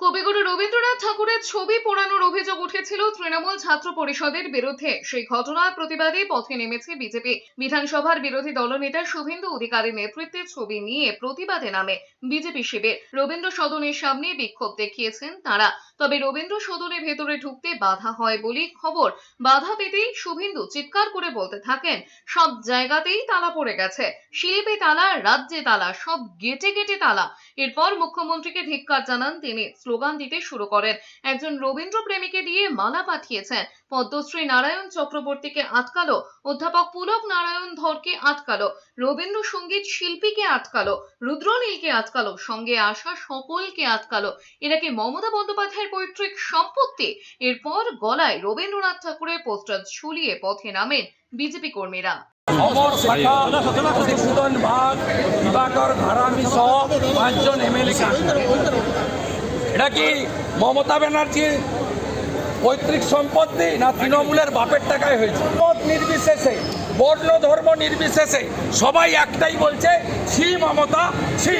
কবিগুরু রবীন্দ্রনাথ ঠাকুরের ছবি পোড়ানোর অভিযোগ উঠেছিল তৃণমূল ছাত্র পরিষদের বিরুদ্ধে। সেই ঘটনার প্রতিবাদে পথে নেমেছে বিজেপি। বিধানসভার বিরোধী দলনেতা শুভেন্দু অধিকারীর নেতৃত্বে ছবি নিয়ে প্রতিবাদে নামে বিজেপি শিবির। রবীন্দ্র সদনের সামনে বিক্ষোভ দেখিয়েছেন তারা। তবে রবীন্দ্র সদনের ভেতরে ঢুকতে বাধা হয় বলেই খবর। বাধা পেতেই শুভেন্দু চিৎকার করে বলতে থাকেন, সব জায়গাতেই তালা পড়ে গেছে। শিল্পে তালা, রাজ্যে তালা, সব গেটে গেটে তালা। এরপর মুখ্যমন্ত্রীকে ধিক্কার জানান তিনি, স্লোগান দিতে শুরু করেন। একজন রবীন্দ্র প্রেমীকে দিয়ে মালা পাঠিয়েছেন। পদ্মশ্রী নারায়ণ চক্রবর্তীকে আটকালো। অধ্যাপক পুলক নারায়ণ ধরকে আটকালো। রবীন্দ্রসঙ্গীত শিল্পীকে আটকালো। রুদ্রনীলকে আটকালো। সঙ্গে আসা সকলকে আটকালো। এরা কি মমতা বন্দ্যোপাধ্যায়ের পৈতৃক সম্পত্তি? এরপর গলায় রবীন্দ্রনাথ ঠাকুরের পোস্টার ঝুলিয়ে পথে নামেন বিজেপি কর্মীরা। এটা কি মমতা ব্যানার্জির পৈতৃক সম্পত্তি না তৃণমূলের বাপের টাকায় হয়েছে? নির্বিশেষে, বর্ণ ধর্ম নির্বিশেষে সবাই একটাই বলছে ছি মমতা ছি